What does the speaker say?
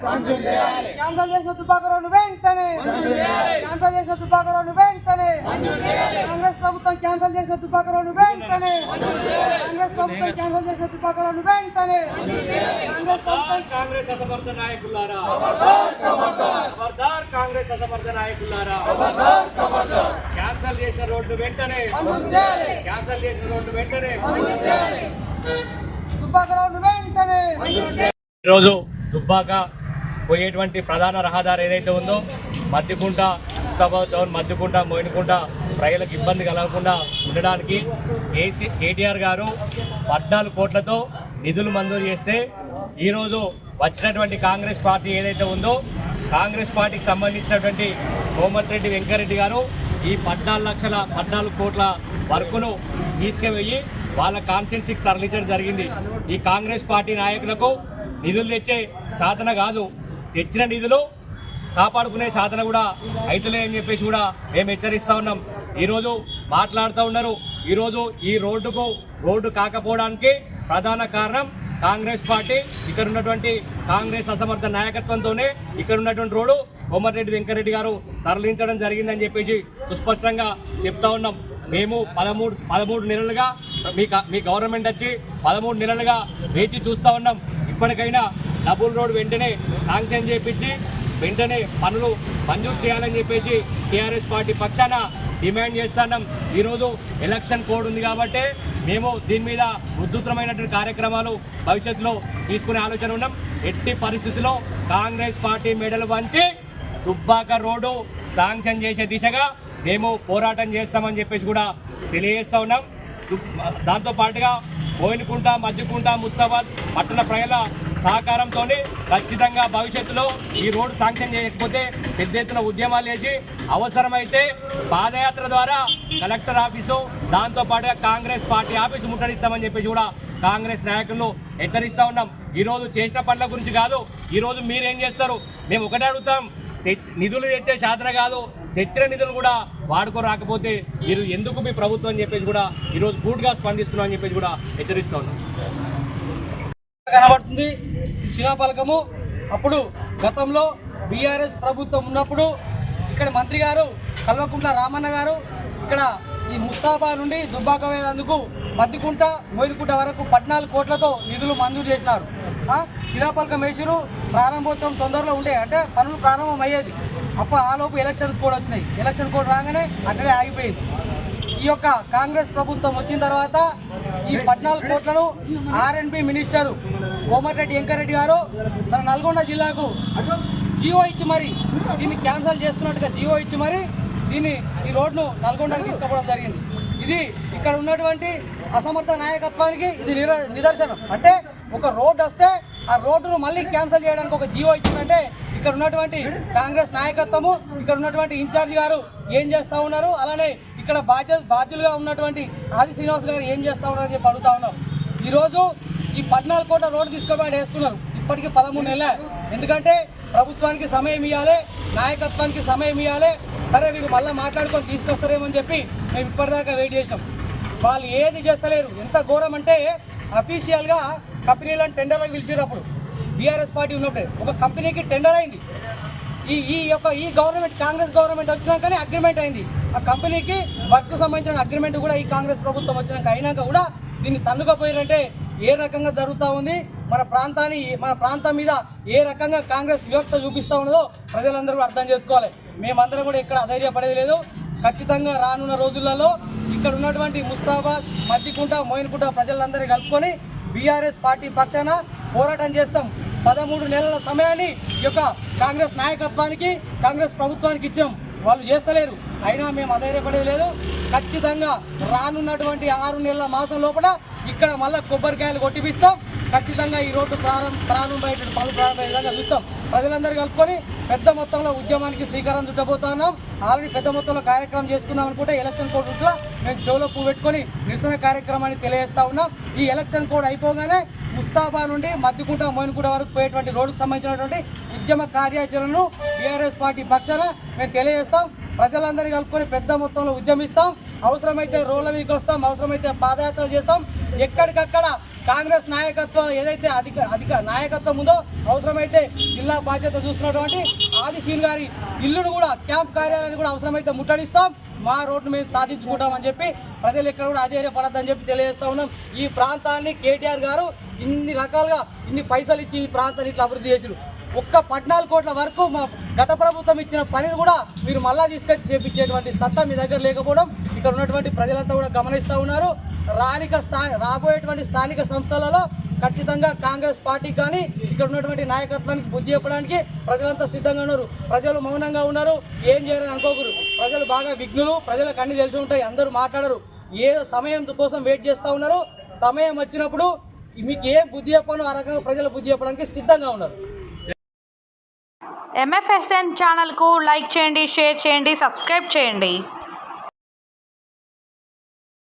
Cancel చేసిన తుపాకు road వెంటనే cancel చేసిన తుపాకు రోడ్డు వెంటనే కాంగ్రెస్ ప్రభుత్వం క్యాన్సల్ చేసిన తుపాకు రోడ్డు వెంటనే కాంగ్రెస్ ప్రభుత్వం క్యాన్సల్ చేసిన తుపాకు రోడ్డు వెంటనే కాంగ్రెస్ ప్రభుత్వం కాంగ్రెస్ అసమర్థ నాయకులారా. ఖబర్దార్ కాంగ్రెస్ అసమర్థ నాయకులారా. క్యాన్సల్ చేసిన రోడ్డు వెంటనే. మంజూరు చేయాలి. క్యాన్సల్ చేసిన రోడ్డు వెంటనే. మంజూరు చేయాలి. తుపాకు రోడ్డు వెంటనే ఈరోజు దుబ్బాక పోయేటువంటి ప్రధాన రహదారి ఏదైతే ఉందో మద్దికుంట ముస్తాబాద్ టౌన్ మద్దికుంట మోయినకుంట ప్రజలకు ఇబ్బంది కలగకుండా ఉండడానికి కేసీ కేటీఆర్ గారు పద్నాలుగు కోట్లతో నిధులు మంజూరు చేస్తే ఈరోజు వచ్చినటువంటి కాంగ్రెస్ పార్టీ ఏదైతే ఉందో కాంగ్రెస్ పార్టీకి సంబంధించినటువంటి కోమటిరెడ్డి వెంకరెడ్డి గారు ఈ పద్నాలుగు లక్షల పద్నాలుగు కోట్ల వర్కును తీసుకువెళ్ళి వాళ్ళ కాన్స్టిట్యున్సీకి తరలించడం జరిగింది. ఈ కాంగ్రెస్ పార్టీ నాయకులకు నిధులు తెచ్చే సాధన కాదు. తెచ్చిన నిధులు కాపాడుకునే సాధన కూడా అయితలే అని చెప్పేసి కూడా మేము హెచ్చరిస్తూ ఉన్నాం. ఈరోజు మాట్లాడుతూ ఉన్నారు. ఈరోజు ఈ రోడ్డుకు రోడ్డు కాకపోవడానికి ప్రధాన కారణం కాంగ్రెస్ పార్టీ. ఇక్కడ ఉన్నటువంటి కాంగ్రెస్ అసమర్థ నాయకత్వంతోనే ఇక్కడ ఉన్నటువంటి రోడ్డు కొమ్మరెడ్డి వెంకరెడ్డి గారు తరలించడం జరిగిందని చెప్పేసి సుస్పష్టంగా చెప్తా ఉన్నాం. మేము పదమూడు పదమూడు నెలలుగా మీ మీ గవర్నమెంట్ వచ్చి పదమూడు నెలలుగా వేచి చూస్తూ ఉన్నాం. ఇప్పటికైనా డబుల్ రోడ్ వెంటనే శాంక్షన్ చేపించి వెంటనే పనులు మంజూరు చేయాలని చెప్పేసి టీఆర్ఎస్ పార్టీ పక్షాన డిమాండ్ చేస్తున్నాం. ఈరోజు ఎలక్షన్ కోడ్ ఉంది కాబట్టి మేము దీని మీద ఉద్ధృతమైనటువంటి కార్యక్రమాలు భవిష్యత్తులో తీసుకునే ఆలోచన ఉన్నాం. ఎట్టి పరిస్థితుల్లో కాంగ్రెస్ పార్టీ మెడలు వంచి దుబ్బాక రోడ్డు శాంక్షన్ చేసే దిశగా మేము పోరాటం చేస్తామని చెప్పేసి కూడా తెలియజేస్తా ఉన్నాం. దాంతోపాటుగా దాంతో పాటుగా బోయినకుంట మధ్యకుంట ముస్తాబాద్ పట్టణ ప్రజల సహకారంతో ఖచ్చితంగా భవిష్యత్తులో ఈ రోడ్డు శాంక్షన్ చేయకపోతే పెద్ద ఎత్తున ఉద్యమాలు వేసి అవసరమైతే పాదయాత్ర ద్వారా కలెక్టర్ ఆఫీసు దాంతో పాటుగా కాంగ్రెస్ పార్టీ ఆఫీసు ముట్టడిస్తామని చెప్పేసి కూడా కాంగ్రెస్ నాయకులను హెచ్చరిస్తా ఉన్నాం. ఈరోజు చేసిన పనుల గురించి కాదు ఈరోజు మీరేం చేస్తారు? మేము ఒకటే అడుగుతాం నిధులు తెచ్చే సాధన కాదు తెచ్చిన నిధులు కూడా వాడుకో రాకపోతే మీరు ఎందుకు మీ ప్రభుత్వం అని చెప్పేసి కూడా ఈరోజు పూర్తిగా స్పందిస్తున్నాం అని చెప్పేసి కూడా హెచ్చరిస్తా ఉన్నాం. కనబడుతుంది శిలాఫలకము. అప్పుడు గతంలో బీఆర్ఎస్ ప్రభుత్వం ఉన్నప్పుడు ఇక్కడ మంత్రి గారు కల్వకుంట్ల రామన్న గారు ఇక్కడ ఈ ముస్తాఫా నుండి దుబ్బాక వేదందుకు మద్దికుంట మోయినకుంట వరకు పద్నాలుగు కోట్లతో నిధులు మంజూరు చేసినారు. ఆ, శిలాఫలకం వేసిరు. ప్రారంభోత్సవం తొందరలో ఉండే అంటే పనులు ప్రారంభం అయ్యేది అప్పుడు ఆలోపు ఎలక్షన్స్ కోడ్ వచ్చినాయి. ఎలక్షన్ కోడ్ రాగానే అక్కడే ఆగిపోయింది. ఈ యొక్క కాంగ్రెస్ ప్రభుత్వం వచ్చిన తర్వాత ఈ పద్నాలుగు కోట్లను ఆర్ఎన్బి మినిస్టర్ కోమటిరెడ్డి వెంకరెడ్డి గారు మన నల్గొండ జిల్లాకు జీవో ఇచ్చి మరి దీన్ని క్యాన్సల్ చేస్తున్నట్టుగా జీవో ఇచ్చి మరి దీన్ని ఈ రోడ్ను నల్గొండకు తీసుకోవడం జరిగింది. ఇది ఇక్కడ ఉన్నటువంటి అసమర్థ నాయకత్వానికి ఇది నిదర్శనం. అంటే ఒక రోడ్డు వస్తే ఆ రోడ్డును మళ్ళీ క్యాన్సల్ చేయడానికి ఒక జీవో ఇచ్చిందంటే ఇక్కడ ఉన్నటువంటి కాంగ్రెస్ నాయకత్వము ఇక్కడ ఉన్నటువంటి ఇన్ఛార్జ్ గారు ఏం చేస్తా ఉన్నారు? అలానే ఇక్కడ బాధ్య బాధ్యులుగా ఉన్నటువంటి ఆది శ్రీనివాస్ గారు ఏం చేస్తా ఉన్నారని చెప్పి అడుగుతా ఉన్నాం. ఈరోజు ఈ పద్నాలుగు కోట్ల రోడ్డు తీసుకొని వేసుకున్నారు. ఇప్పటికి పదమూడు నెలలే. ఎందుకంటే ప్రభుత్వానికి సమయం ఇవ్వాలి నాయకత్వానికి సమయం ఇవ్వాలి సరే వీరు మళ్ళీ మాట్లాడుకొని తీసుకొస్తారేమో అని చెప్పి మేము ఇప్పటిదాకా వెయిట్ చేసాం వాళ్ళు ఏది చేస్తలేరు. ఎంత ఘోరం అంటే అఫీషియల్గా కంపెనీలను టెండర్లకు పిలిచినప్పుడు బీఆర్ఎస్ పార్టీ ఉన్నప్పుడే ఒక కంపెనీకి టెండర్ అయింది. ఈ ఈ యొక్క ఈ గవర్నమెంట్ కాంగ్రెస్ గవర్నమెంట్ వచ్చినాకనే అగ్రిమెంట్ అయింది. ఆ కంపెనీకి వర్క్ సంబంధించిన అగ్రిమెంట్ కూడా ఈ కాంగ్రెస్ ప్రభుత్వం వచ్చినాక అయినాక కూడా దీన్ని తన్నుకపోయారంటే ఏ రకంగా జరుగుతూ ఉంది? మన ప్రాంతాన్ని మన ప్రాంతం మీద ఏ రకంగా కాంగ్రెస్ వివక్ష చూపిస్తూ ఉన్నదో ప్రజలందరూ కూడా అర్థం చేసుకోవాలి. మేమందరం కూడా ఇక్కడ అధైర్యపడేది లేదు. ఖచ్చితంగా రానున్న రోజులలో ఇక్కడ ఉన్నటువంటి ముస్తాబాద్ మద్దికుంట మోయిన్కుంట ప్రజలందరూ కలుపుకొని బీఆర్ఎస్ పార్టీ పక్షాన పోరాటం చేస్తాం. పదమూడు నెలల సమయాన్ని ఈ యొక్క కాంగ్రెస్ నాయకత్వానికి కాంగ్రెస్ ప్రభుత్వానికి ఇచ్చాం. వాళ్ళు చేస్తలేరు. అయినా మేము అధైర్యపడేది లేదు. ఖచ్చితంగా రానున్నటువంటి ఆరు నెలల మాసం లోపల ఇక్కడ మళ్ళీ కొబ్బరికాయలు కొట్టిపిస్తాం. ఖచ్చితంగా ఈ రోడ్డు ప్రారంభ ప్రారంభమయ్యేటువంటి పనులు ప్రారంభమయ్యే విధంగా చూస్తాం. ప్రజలందరూ కలుపుకొని పెద్ద మొత్తంలో ఉద్యమానికి శ్రీకారం చుట్టబోతున్నాం ఆల్రెడీ పెద్ద మొత్తంలో కార్యక్రమం చేసుకుందాం అనుకుంటే ఎలక్షన్ కోడ్ మేము చెవులో పువ్వు పెట్టుకొని నిరసన కార్యక్రమాన్ని తెలియజేస్తా ఉన్నాం. ఈ ఎలక్షన్ కోడ్ అయిపోగానే ముస్తాబా నుండి మద్దికుంట మోయినగూడ వరకు పోయేటువంటి రోడ్డుకు సంబంధించినటువంటి ఉద్యమ కార్యాచరణను టీఆర్ఎస్ పార్టీ పక్షాన మేము తెలియజేస్తాం. ప్రజలందరినీ కలుపుకొని పెద్ద మొత్తంలో ఉద్యమిస్తాం. అవసరమైతే రోడ్ల మీదకి వస్తాం అవసరమైతే పాదయాత్రలు చేస్తాం. ఎక్కడికక్కడ కాంగ్రెస్ నాయకత్వం ఏదైతే అధిక అధిక నాయకత్వం ఉందో అవసరమైతే జిల్లా బాధ్యత చూస్తున్నటువంటి ఆదిశీన్ గారి ఇల్లును కూడా క్యాంప్ కార్యాలయాన్ని కూడా అవసరమైతే ముట్టడిస్తాం. మా రోడ్డు మేము సాధించుకుంటామని చెప్పి ప్రజలు ఎక్కడ కూడా అధైర్యపడద్దని చెప్పి తెలియజేస్తా ఉన్నాం. ఈ ప్రాంతాన్ని కేటీఆర్ గారు ఇన్ని రకాలుగా ఇన్ని పైసలు ఇచ్చి ఈ ప్రాంతాన్ని ఇట్లా అభివృద్ధి చేసారు ఒక్క పద్నాలుగు కోట్ల వరకు మా గత ప్రభుత్వం ఇచ్చిన పనిని కూడా మీరు మళ్ళా తీసుకొచ్చి చేపించేటువంటి సత్తా మీ దగ్గర లేకపోవడం ఇక్కడ ఉన్నటువంటి ప్రజలంతా కూడా గమనిస్తూ ఉన్నారు. రానిక స్థా రాబోయేటువంటి స్థానిక సంస్థలలో ఖచ్చితంగా కాంగ్రెస్ పార్టీ కానీ ఇక్కడ ఉన్నటువంటి నాయకత్వానికి బుద్ధి చెప్పడానికి ప్రజలంతా సిద్ధంగా ఉన్నారు. ప్రజలు మౌనంగా ఉన్నారు. ఏం చేయాలని అనుకోకూరు ప్రజలు బాగా విఘ్నులు. ప్రజలకు అన్ని తెలిసి ఉంటాయి. అందరూ మాట్లాడరు. ఏ సమయం కోసం వెయిట్ చేస్తూ ఉన్నారు సమయం వచ్చినప్పుడు మీకు ఏం బుద్ధి చెప్పను ఆ రకంగా ప్రజలు బుద్ధి చెప్పడానికి సిద్ధంగా ఉన్నారు. ఎంఎఫ్ఎస్ఎన్ ఛానల్కు లైక్ చేయండి షేర్ చేయండి సబ్స్క్రైబ్ చేయండి.